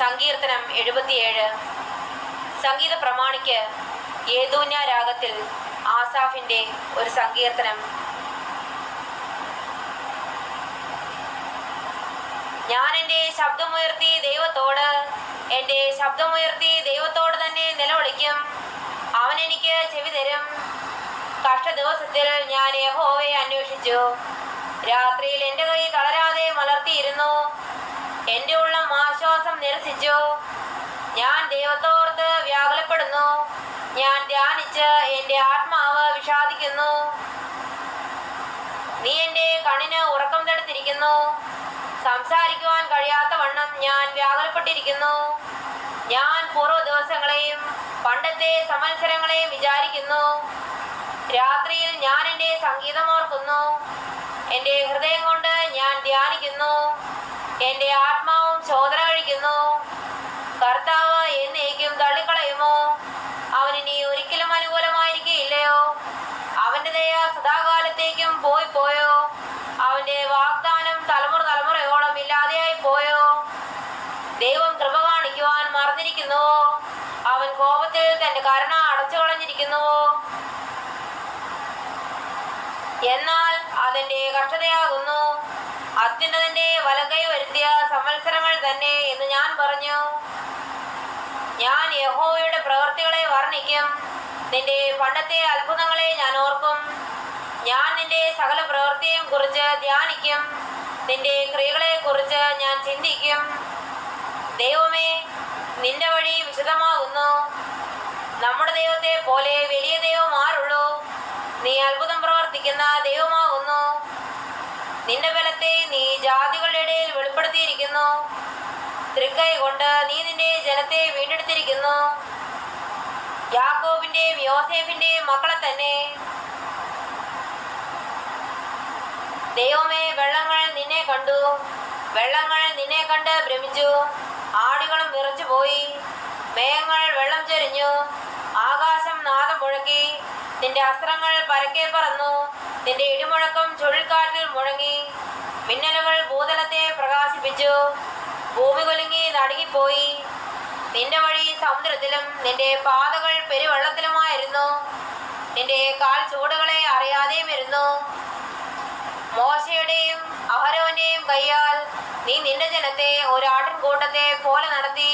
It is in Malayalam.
സങ്കീർത്തനം എഴുപത്തിയേഴ്. സംഗീത പ്രമാണിക്ക് ഏതൂന്യ രാഗത്തിൽ ആസാഫിന്റെ ഒരു സങ്കീർത്തനം. ഞാൻ എന്റെ ശബ്ദമുയർത്തി ദൈവത്തോട് എന്റെ ശബ്ദമുയർത്തി ദൈവത്തോട് തന്നെ നിലവിളിക്കും. അവൻ എനിക്ക് ചെവി തരും. കഷ്ട ദിവസത്തിൽ ഞാൻ യഹോവയെ അന്വേഷിച്ചു. രാത്രിയിൽ എന്റെ കൈ തളരാതെ മലർത്തിയിരുന്നു. എന്റെ ഉള്ള ആശ്വാസം നിരസിച്ചു. ഞാൻ ദൈവത്തോർത്ത് വ്യാകുലപ്പെടുന്നു. ഞാൻ ധ്യാനിച്ച് എന്റെ ആത്മാവ് വിഷാദിക്കുന്നു. നീ എന്റെ കണ്ണിന് ഉറക്കം തടുത്തിരിക്കുന്നു. സംസാരിക്കുവാൻ കഴിയാത്ത വണ്ണം ഞാൻ വ്യാകുലപ്പെട്ടിരിക്കുന്നു. ഞാൻ പൂർവ ദിവസങ്ങളെയും പണ്ടത്തെ സമത്സരങ്ങളെയും വിചാരിക്കുന്നു. രാത്രിയിൽ ഞാൻ എന്റെ സംഗീതം ഓർക്കുന്നു. എന്റെ ഹൃദയം കൊണ്ട് ഞാൻ ധ്യാനിക്കുന്നു. എന്റെ ആത്മാവും ചോദന കഴിക്കുന്നു. കർത്താവ് എന്നേക്കും തള്ളിക്കളയുമോ? അവൻ ഇനി ഒരിക്കലും അനുകൂലമായിരിക്കില്ലയോ അവന്റെ ദയ സദാകാലത്തേക്കും പോയി പോയോ? അവന്റെ വാഗ്ദാനം തലമുറ തലമുറയോളം ഇല്ലാതെയായി പോയോ? ദൈവം കൃപ കാണിക്കുവാൻ മറന്നിരിക്കുന്നുവോ? അവൻ കോപത്തിൽ തന്റെ കരുണ അടച്ചു കളഞ്ഞിരിക്കുന്നുവോ? എന്നാൽ അതെന്റെ കഷ്ടതയാകുന്നു. അത്യുന്നതന്റെ വലകൈ വരുത്തിയ സംവത്സരങ്ങൾ തന്നെ എന്ന് ഞാൻ പറഞ്ഞു. ഞാൻ യഹോവയുടെ പ്രവൃത്തികളെ വർണിക്കും. നിന്റെ പണ്ടത്തെ അത്ഭുതങ്ങളെ ഞാൻ ഓർക്കും. ഞാൻ നിന്റെ സകല പ്രവൃത്തിയെയും കുറിച്ച് ധ്യാനിക്കും. നിന്റെ ക്രിയകളെ കുറിച്ച് ഞാൻ ചിന്തിക്കും. ദൈവമേ നിന്റെ വഴി വിശദമാകുന്നു. നമ്മുടെ ദൈവത്തെ പോലെ നിന്റെ ബലത്തെ നീ ജാതികളുടെ ഇടയിൽ വെളിപ്പെടുത്തിയിരിക്കുന്നു. തൃക്കൈ കൊണ്ട് നീ നിന്റെ ജനത്തെ വീണ്ടെടുത്തിരിക്കുന്നു. യാക്കോബിന്റെയും യോസേഫിന്റെയും മക്കളെ തന്നെ. ദൈവമേ വെള്ളങ്ങൾ നിന്നെ കണ്ടു. വെള്ളങ്ങൾ നിന്നെ കണ്ട് ഭ്രമിച്ചു. ആടുകളും വിറച്ചു പോയി മേഘങ്ങൾ വെള്ളം ചൊരിഞ്ഞു. ആകാശം നാദം മുഴക്കി. നിന്റെ അസ്ത്രങ്ങൾ പരക്കെ പറന്നു. നിന്റെ ഇടിമുഴക്കം ചുഴൽക്കാറ്റിൽ മുഴങ്ങി. മിന്നലുകൾ ഭൂതലത്തെ പ്രകാശിപ്പിച്ചു. ഭൂമി കുലുങ്ങി നടുങ്ങിപ്പോയി. നിന്റെ വഴി സമുദ്രത്തിലും നിന്റെ പാതകൾ പെരുവെള്ളത്തിലുമായിരുന്നു. നിന്റെ കാൽ ചൂടുകളെ അറിയാതെയും ഇരുന്നു മോശയുടെയും അഹരോന്റെയും കൈയാൽ നീ നിന്റെ ജനത്തെ ഒരാട്ടിൻകൂട്ടത്തെ പോലെ നടത്തി.